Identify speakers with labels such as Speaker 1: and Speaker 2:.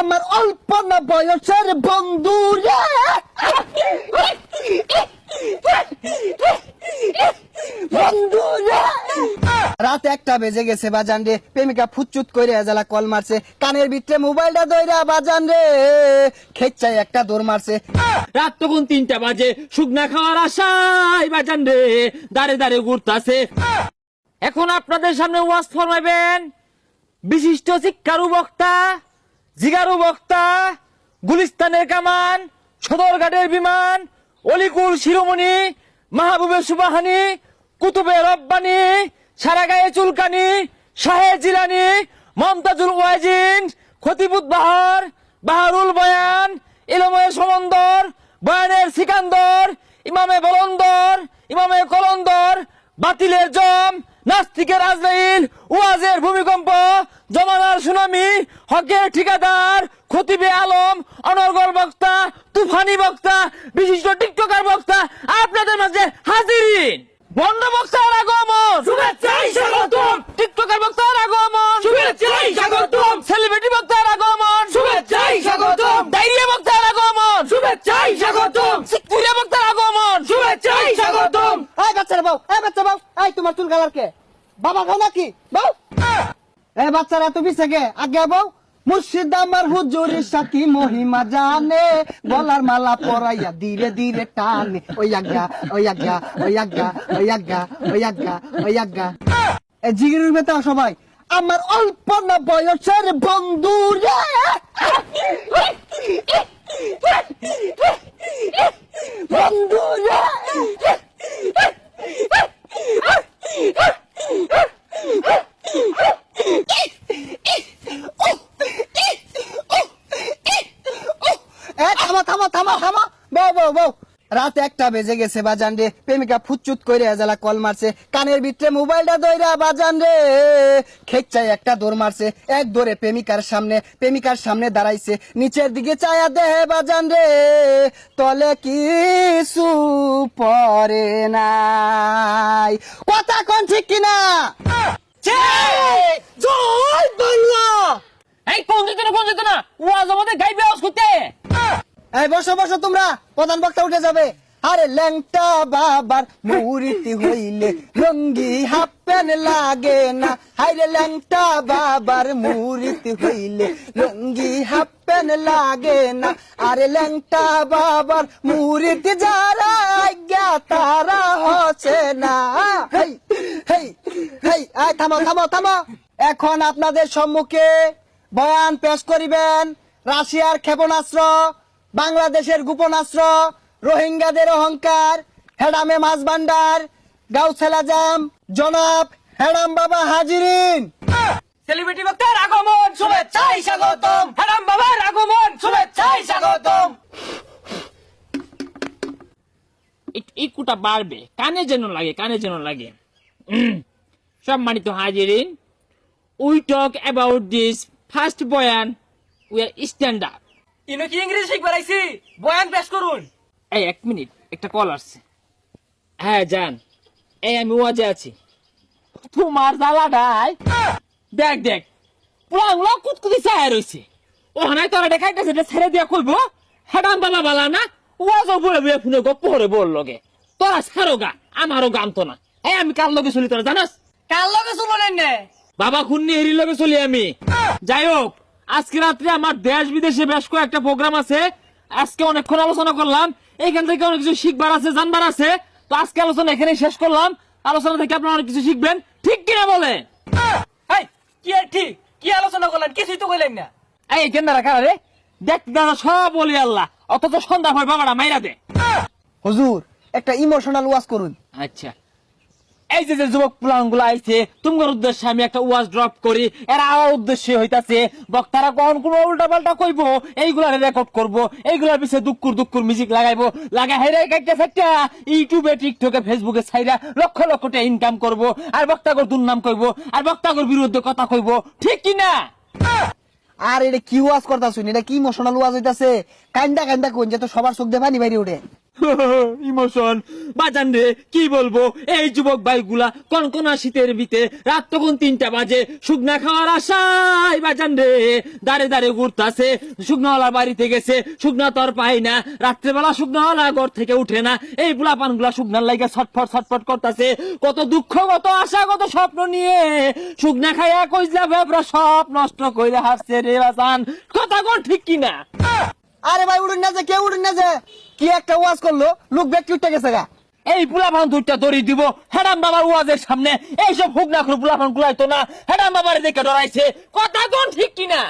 Speaker 1: আমার অল্প না বয়সের বন্ধু রাত একটা বেজে গেছে বাজান রে। প্রেমিকা ফুচুত এজালা কল মারছে। কানের ভিতরে মোবাইলটা বাজান রে। একটা দৌড় মারছে।
Speaker 2: রাত তখন তিনটা বাজে। শুকনা খাওয়ার আশায় বাজান রে, দাঁড়ে দাঁড়ে ঘুরতাছে। এখন আপনাদের সামনে ওয়াজ ফরমাইবেন। বিশিষ্ট শিক্ষারু বক্তা জিগারু বক্তা, গুলিস্তানের কামান, সদরঘাটের বিমান, অলিকুল শিরোমণি, মাহবুবের সুবাহানি কুতুবে রব্বানি সারা গায়ে চুলকানি শাহে জিলানি, মমতাজুল ওয়াজিন খতিবুদ বাহার, বাহারুল বয়ান ইলমের সমন্দর, বয়ানের সিকান্দর, ইমামে বলন্দর, ইমামে কলন্দর, বাতিলের জম, নাস্তিকের আজরাইল, ওয়াজের ভূমিকম্প জমানার সুনামি হকের ঠিকাদার খতিবে আলম অনর্গল বক্তা তুফানি বক্তা বিশিষ্ট টিকটকার বক্তা আপনাদের মাঝে হাজিরিন। বন্ড বক্তার আগমন। শুভেচ্ছাই স্বাগতম। টিকটকার বক্তার আগমন। শুভেচ্ছাই স্বাগতম। সেলিব্রিটি বক্তার আগমন। শুভেচ্ছাই স্বাগতম। ডায়রিয়া বক্তার আগমন। শুভেচ্ছাই স্বাগতম। সিকুরিয়া বক্তার আগমন। শুভেচ্ছাই স্বাগতম।
Speaker 1: এই বাচ্চারা বাউ এই বাচ্চা বাউ এই তোমার চুল কালার কে? বাবা খাও নাকি? বাউ? এই বাচ্চারা, তুমি থেকে আগে বাউ। মুর্শিদ আমার হুজুরের সাকি মহিমা জানে। গলার মালা পরাইয়া ধীরে ধীরে টানে। ওই আজ্ঞা ওই আজ্ঞা ওই আজ্ঞা ওই আজ্ঞা ওই আজ্ঞা ওই আজ্ঞা। এ জিগির বেতা সবাই। আমার অল্প না বয়সের বন্ধু রে। বন্ধু রে এ, থামো থামো থামো থামো বউ বউ বউ। রাত একটা বেজে গেছে বাজান রে। প্রেমিকা ফুচুত করে এজালা কল মারছে। কানের ভিতরে মোবাইলটা দইরা বাজান রে। খেচ্ছাই একটা দৌড় মারছে। এক দৌড়ে প্রেমিকার সামনে প্রেমিকার সামনে দাঁড়াইছে। নিচের দিকে চায়া দেহে বাজান রে। তলে কিছু পরে নাই। কথা কোন ঠিক কিনা? জয় বাংলা!
Speaker 2: এই কোন যেত না কোন যেত না? ওয়াজ আমাদের গাইবে আওয়াজ করতে।
Speaker 1: এই, বসো বসো তোমরা। প্রধান বক্তা উঠে যাবে। আরে, ল্যাংটা বাবার মুরিতি হইলে লাগে না। হাইরে, ল্যাংটা বাবার মুরিতি হইলে লাগে না। আরে, ল্যাংটা বাবার মুরিতি যারা আজ্ঞা তারা হচ্ছে না। হেই হেই হেই আয় থামো থামো থামো। এখন আপনাদের সম্মুখে বয়ান পেশ করিবেন রাশিয়ার ক্ষেপণাস্ত্র। বাংলাদেশের গোপনাস্ত্র রোহিঙ্গাদের অহংকার হেডামে মাছ ভান্ডার গাউছেলা জাম জনাব হেডাম বাবা হাজিরিন।
Speaker 2: সেলিব্রিটি বক্তার আগমন শুভেচ্ছাই স্বাগতম। হারাম বাবার আগমন শুভেচ্ছাই স্বাগতম। বাড়বে। কানে যেন লাগে কানে যেন লাগে। সম্মানিত হাজিরিন we talk about this first বয়ান উই আর স্ট্যান্ডার্ড
Speaker 3: ইনো কি ইংরেজি শিখবার আইছি? বয়ান পেশ করুন।
Speaker 2: এই এক মিনিট একটা কল আসছে। হ্যাঁ যান। এই আমি ওয়াজে আছি। তোমার জ্বালাটাই দেখ দেখ কুতকুতি চায় রয়েছে ও হানাই তোরা দেখাইতেছে ছেড়ে দিয়া কইব হেডাম বালা বালা না ওয়াজ বলে বলে ফোনে গপ্প করে বল লগে। তোরা ছাড়ো গা আমারও গান তো না। এই আমি কার লগে চলি তোরা জানাস?
Speaker 3: কার লগে নে
Speaker 2: বাবা খুন্নি হেরি লগে চলি আমি। যাই হোক আজকে রাত্রে আমার দেশ বিদেশে বেশ কয়েকটা প্রোগ্রাম আছে। আজকে অনেকক্ষণ আলোচনা করলাম। এইখান থেকে অনেক কিছু শিখবার আছে জানবার আছে। তো আজকে আলোচনা এখানে শেষ করলাম। আলোচনা থেকে আপনারা অনেক কিছু শিখবেন। ঠিক কিনা বলে?
Speaker 3: কি ঠিক কি আলোচনা করলেন? কিছুই তো কইলেন না।
Speaker 2: এই কেন রাখা রে? দেখ দাদা সব বলি আল্লাহ। অথচ সন্ধ্যা হয় বাবাটা মাইরা দে।
Speaker 1: হুজুর একটা ইমোশনাল ওয়াজ করুন।
Speaker 2: আচ্ছা। এই যে যে যুবক পুলানগুলো আইছে, তোমার উদ্দেশ্যে আমি একটা ওয়াজ ড্রপ করি। এরা আমার উদ্দেশ্যে হইতাছে, বক্তারা কখন কোন উল্টা পাল্টা কইব এইগুলা রেকর্ড করব, এইগুলার পিছে দুঃখুর দুঃখুর মিউজিক লাগাইবো, লাগাই হেরে কাইটা ফেকটা ইউটিউবে টিকটকে ফেসবুকে ছাইরা লক্ষ লক্ষ টাকা ইনকাম করব, আর বক্তাগর দুর্নাম কইব, আর বক্তাগর বিরুদ্ধে কথা কইব, ঠিক কি না?
Speaker 1: আর, এটা কি ওয়াজ করতা শুনি? এটা কি ইমোশনাল ওয়াজ হইতাছে? কান্দা কান্দা কোন যে তো সবার চোখ দিয়ে পানি বাইরে উঠে।
Speaker 2: ইমোশন। বাজান রে, কি বলব? এই যুবক ভাইগুলা কনকনা শীতের বিতে রাত তখন তিনটা বাজে, শুকনা খাওয়ার আশায় বাজান রে, দাঁড়ে দাঁড়ে ঘুরতাছে, শুকনাওয়ালা বাড়িতে গেছে, শুকনা তো আর পাই না, রাত্রেবেলা শুকনাওয়ালা ঘর থেকে উঠে না, এই বুলাপানগুলা শুকনার লাগে ছটফট ছটফট করতেছে, কত দুঃখ, কত আশা, কত স্বপ্ন নিয়ে, শুকনা খাইয়া কইলা ব্যাপার সব নষ্ট কইরা হাসছে রে বাজান, কথা কোন ঠিক কিনা?
Speaker 1: আরে ভাই, উড়ুন না যে কে উড়ুন না যে। কি একটা ওয়াজ করল? লোক ব্যক্তি উঠে গেছে গা।
Speaker 2: এই পুলাফান দুইটা দড়ি দিব, হেডাম বাবার ওয়াজের সামনে। এইসব হুক না করে বুলাফান গুলাইতো না। হেডাম বাবার দেখে ডরাইছে। কথা কোন ঠিক কিনা?